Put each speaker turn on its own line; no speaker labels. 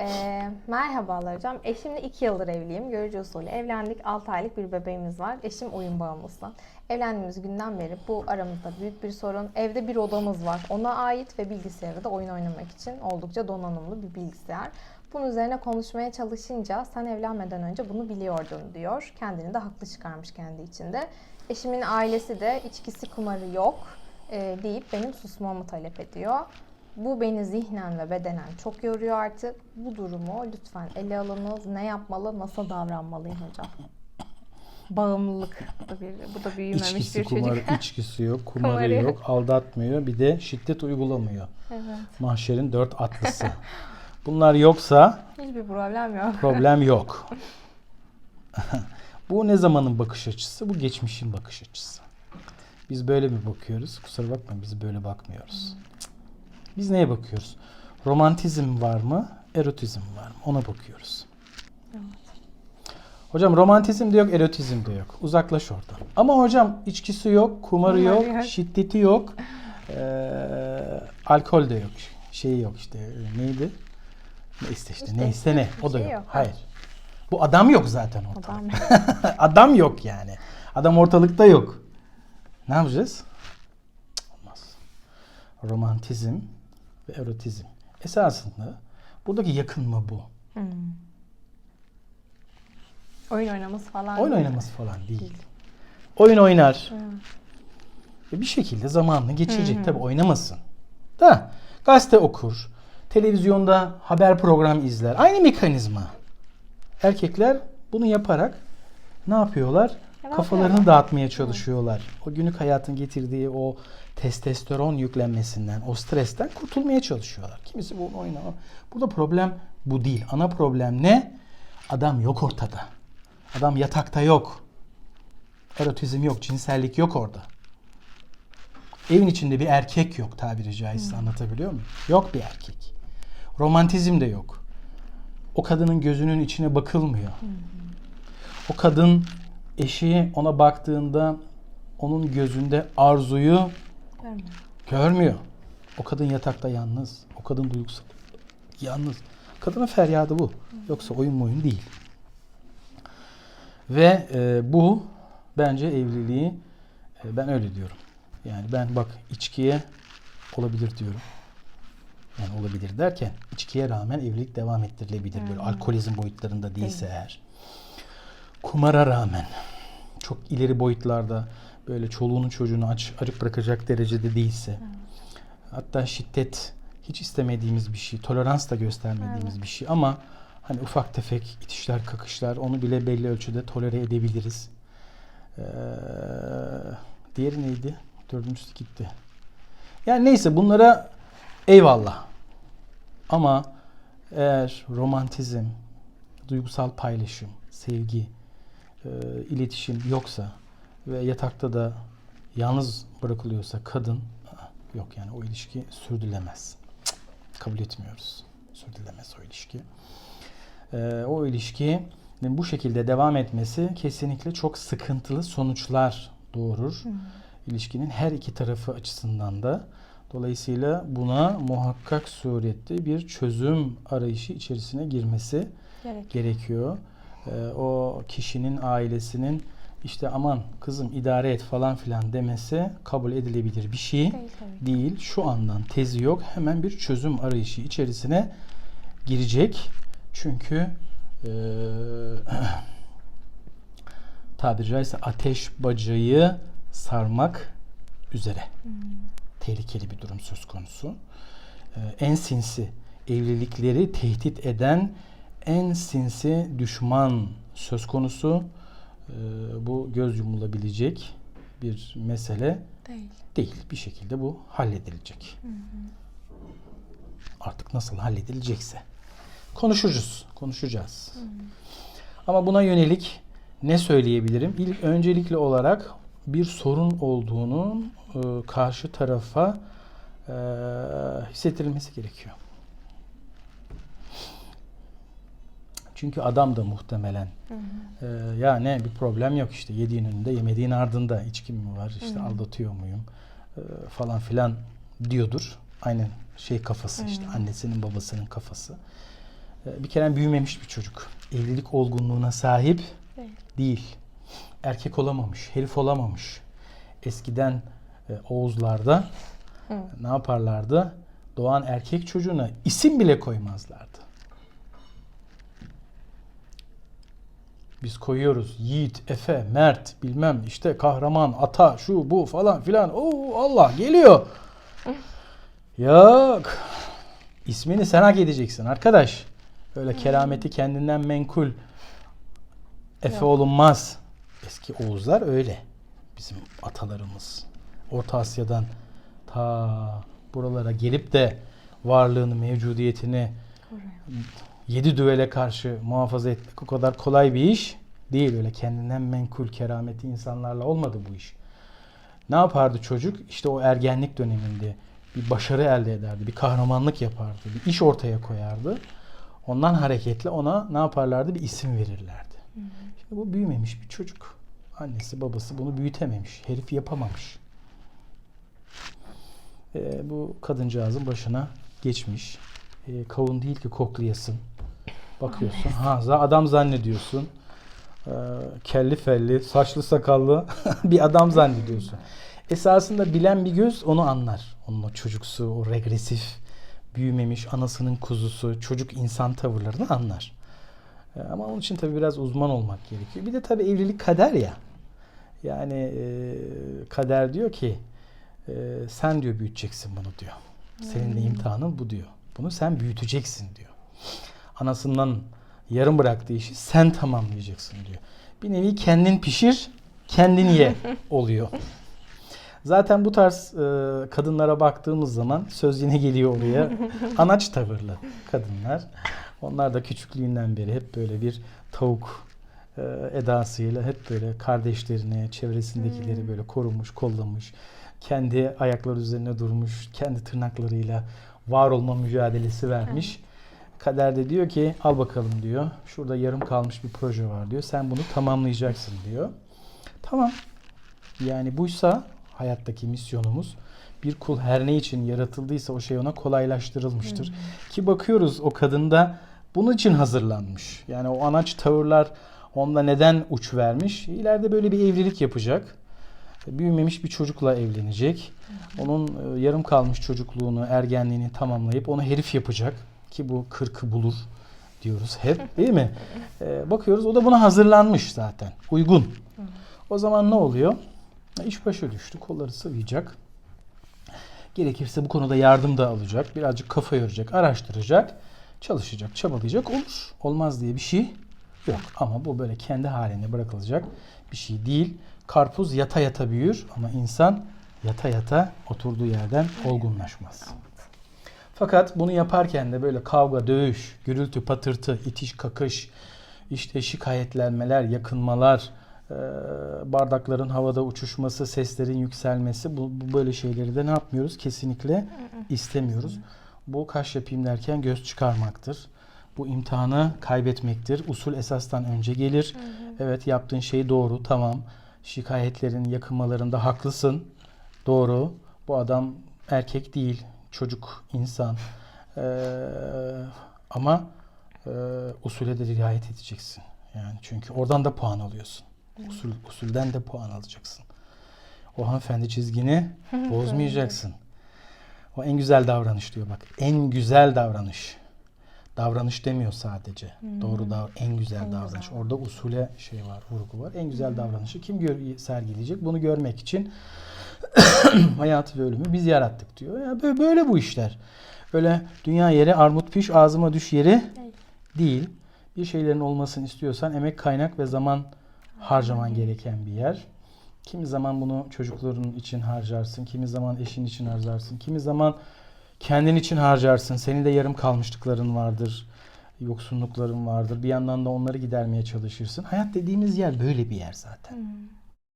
Ee, merhabalar hocam. Eşimle 2 yıldır evliyim. Görücü usulü evlendik. 6 aylık bir bebeğimiz var. Eşim oyun bağımlısı. Evlendiğimiz günden beri bu aramızda büyük bir sorun. Evde bir odamız var. Ona ait ve bilgisayarı da oyun oynamak için oldukça donanımlı bir bilgisayar. Bunun üzerine konuşmaya çalışınca sen evlenmeden önce bunu biliyordun diyor. Kendini de haklı çıkarmış kendi içinde. Eşimin ailesi de içkisi kumarı yok e, deyip benim susmamı talep ediyor. Bu beni zihnen ve bedenen çok yoruyor artık. Bu durumu lütfen ele alınız. Ne yapmalı, nasıl davranmalıyım hocam? Bağımlılık. Bu da, bir, bu da büyümemiş
İçkisi,
bir
kumarı,
çocuk.
içkisi yok, kumarı
Kumarı yok.
aldatmıyor. Bir de şiddet uygulamıyor.
evet.
Mahşerin dört atlısı. Bunlar yoksa
Hiçbir problem yok.
problem yok. Bu ne zamanın bakış açısı? Bu geçmişin bakış açısı. Biz böyle mi bakıyoruz? Kusura bakmayın biz böyle bakmıyoruz. Biz neye bakıyoruz? Romantizm var mı? Erotizm var mı? Ona bakıyoruz. Hocam romantizm de yok, erotizm de yok. Uzaklaş oradan. Ama hocam içkisi yok, kumarı yok,
yok.
şiddeti yok, eee, alkol de yok. Şeyi yok işte. Neydi? Neyse işte.
İşte
neyse ne. O da
şey
yok.
yok.
Hayır. Bu adam yok zaten ortada.
Adam.
Adam yok yani. Adam ortalıkta yok. Ne yapacağız? Olmaz. Romantizm ve erotizm. Esasında buradaki yakınma bu.
Hmm. Oyun oynaması falan.
Oyun
değil.
oynaması falan değil. Oyun oynar. Ve bir şekilde zamanını geçirecek. Tabi oynamasın. Da gazete okur. Televizyonda haber program izler. Aynı mekanizma. Erkekler bunu yaparak ne yapıyorlar? Kafalarını dağıtmaya çalışıyorlar. O günlük hayatın getirdiği o testosteron yüklenmesinden, o stresten kurtulmaya çalışıyorlar. Kimisi bunu oynar. Burada problem bu değil. Ana problem ne? Adam yok ortada. Adam yatakta yok. Erotizm yok, cinsellik yok orada. Evin içinde bir erkek yok tabiri caizse anlatabiliyor muyum? Yok bir erkek. Romantizm de yok. O kadının gözünün içine bakılmıyor. O kadın eşi ona baktığında onun gözünde arzuyu
Görmüyorum.
görmüyor. O kadın yatakta yalnız. O kadın duygusal. Yalnız. Kadının feryadı bu. Yoksa oyun oyun değil. Ve e, bu bence evliliği e, ben öyle diyorum. Yani ben bak içkiye olabilir diyorum. Yani olabilir derken içkiye rağmen evlilik devam ettirilebilir. Böyle alkolizm boyutlarında değilse
Değil.
eğer. Kumara rağmen çok ileri boyutlarda böyle çoluğunun çocuğunu aç, açık bırakacak derecede değilse. Hatta şiddet hiç istemediğimiz bir şey, tolerans da göstermediğimiz bir şey ama hani ufak tefek itişler, kakışlar onu bile belli ölçüde tolere edebiliriz. Ee, diğeri neydi? Dördüncüsü gitti. Yani neyse bunlara eyvallah. Ama eğer romantizm, duygusal paylaşım, sevgi, e, iletişim yoksa ve yatakta da yalnız bırakılıyorsa kadın yok yani o ilişki sürdürülemez. Kabul etmiyoruz. Sürdürülemez o ilişki. E, o ilişki bu şekilde devam etmesi kesinlikle çok sıkıntılı sonuçlar doğurur. İlişkinin her iki tarafı açısından da. Dolayısıyla buna muhakkak surette bir çözüm arayışı içerisine girmesi
Gerek.
gerekiyor. Ee, o kişinin ailesinin işte aman kızım idare et falan filan demesi kabul edilebilir bir şey
Değil
değil. Şu andan tezi yok. Hemen bir çözüm arayışı içerisine girecek. Çünkü eee tabiri caizse ateş bacayı sarmak üzere. Tehlikeli bir durum söz konusu. Ee, en sinsi evlilikleri tehdit eden en sinsi düşman söz konusu. Ee, bu göz yumulabilecek bir mesele
Değil.
değil. Bir şekilde bu halledilecek. Artık nasıl halledilecekse. Konuşacağız. Konuşacağız. Ama buna yönelik ne söyleyebilirim? İlk öncelikli olarak bir sorun olduğunu e, karşı tarafa e, hissettirilmesi gerekiyor. Çünkü adam da muhtemelen e, ya ne bir problem yok işte yediğin önünde yemediğin ardında içkim mi var işte aldatıyor muyum e, falan filan diyordur. Aynen şey kafası işte annesinin babasının kafası. e, bir kere büyümemiş bir çocuk. Evlilik olgunluğuna sahip
Değil.
değil. Erkek olamamış, herif olamamış. Eskiden e, Oğuzlarda
Hı.
ne yaparlardı? Doğan erkek çocuğuna isim bile koymazlardı. Biz koyuyoruz Yiğit, Efe, Mert, bilmem işte kahraman, ata, şu bu falan filan. Oo Allah geliyor. Yok. İsmini sen hak edeceksin arkadaş. Öyle kerameti kendinden menkul. Efe
Yok.
olunmaz. Eski Oğuzlar öyle. Bizim atalarımız. Orta Asya'dan ta buralara gelip de varlığını, mevcudiyetini yedi düvele karşı muhafaza etmek o kadar kolay bir iş değil. Öyle kendinden menkul, kerameti insanlarla olmadı bu iş. Ne yapardı çocuk? İşte o ergenlik döneminde bir başarı elde ederdi, bir kahramanlık yapardı, bir iş ortaya koyardı. Ondan hareketle ona ne yaparlardı? Bir isim verirlerdi. Şimdi bu büyümemiş bir çocuk. Annesi babası bunu büyütememiş. Herif yapamamış. Ee, bu kadıncağızın başına geçmiş. Ee, kavun değil ki koklayasın. Bakıyorsun. Ha, adam zannediyorsun. Ee, kelli felli, saçlı sakallı bir adam zannediyorsun. Esasında bilen bir göz onu anlar. Onun o çocuksu, o regresif, büyümemiş, anasının kuzusu, çocuk insan tavırlarını anlar. Ee, Ama onun için tabii biraz uzman olmak gerekiyor. Bir de tabii evlilik kader ya. Yani e, kader diyor ki e, sen diyor büyüteceksin bunu diyor. Senin de imtihanın bu diyor. Bunu sen büyüteceksin diyor. Anasından yarım bıraktığı işi sen tamamlayacaksın diyor. Bir nevi kendin pişir, kendin ye oluyor. Zaten bu tarz e, kadınlara baktığımız zaman söz yine geliyor oraya. Anaç tavırlı kadınlar. Onlar da küçüklüğünden beri hep böyle bir tavuk e, edasıyla hep böyle kardeşlerini, çevresindekileri böyle korumuş, kollamış. Kendi ayakları üzerine durmuş, kendi tırnaklarıyla var olma mücadelesi vermiş. Kader de diyor ki al bakalım diyor. Şurada yarım kalmış bir proje var diyor. Sen bunu tamamlayacaksın diyor. Tamam. Yani buysa hayattaki misyonumuz bir kul her ne için yaratıldıysa o şey ona kolaylaştırılmıştır. Ki bakıyoruz o kadında bunun için hazırlanmış. Yani o anaç tavırlar onda neden uç vermiş? İleride böyle bir evlilik yapacak. Büyümemiş bir çocukla evlenecek. Onun e, yarım kalmış çocukluğunu, ergenliğini tamamlayıp onu herif yapacak. Ki bu kırkı bulur diyoruz hep değil mi? E, bakıyoruz o da buna hazırlanmış zaten. Uygun. O zaman ne oluyor? İş başa düştü. Kolları sıvayacak. Gerekirse bu konuda yardım da alacak. Birazcık kafa yoracak, araştıracak, çalışacak, çabalayacak. Olur. Olmaz diye bir şey yok. Ama bu böyle kendi haline bırakılacak bir şey değil. Karpuz yata yata büyür ama insan yata yata oturduğu yerden olgunlaşmaz. Fakat bunu yaparken de böyle kavga, dövüş, gürültü, patırtı, itiş, kakış, işte şikayetlenmeler, yakınmalar, bardakların havada uçuşması, seslerin yükselmesi bu, bu böyle şeyleri de ne yapmıyoruz? Kesinlikle istemiyoruz. Bu kaş yapayım derken göz çıkarmaktır. Bu imtihanı kaybetmektir. Usul esastan önce gelir. Evet yaptığın şey doğru, tamam. Şikayetlerin, yakınmalarında haklısın. Doğru. Bu adam erkek değil, çocuk, insan. Ee, ama e, usule de riayet edeceksin. Yani çünkü oradan da puan alıyorsun. Usul, usulden de puan alacaksın. O hanımefendi çizgini bozmayacaksın. O en güzel davranış diyor bak. En güzel davranış. Davranış demiyor sadece. Doğru da en güzel
En
davranış.
güzel.
Orada usule şey var, vurgu var. En güzel davranışı kim gör- sergileyecek? Bunu görmek için hayatı ve ölümü biz yarattık diyor. Ya böyle, böyle bu işler. Öyle dünya yeri armut piş ağzıma düş yeri
Değil.
değil. Bir şeylerin olmasını istiyorsan emek, kaynak ve zaman harcaman gereken bir yer. Kimi zaman bunu çocukların için harcarsın, kimi zaman eşin için harcarsın, kimi zaman kendin için harcarsın. Senin de yarım kalmışlıkların vardır, yoksunlukların vardır. Bir yandan da onları gidermeye çalışırsın. Hayat dediğimiz yer böyle bir yer zaten.
Hmm.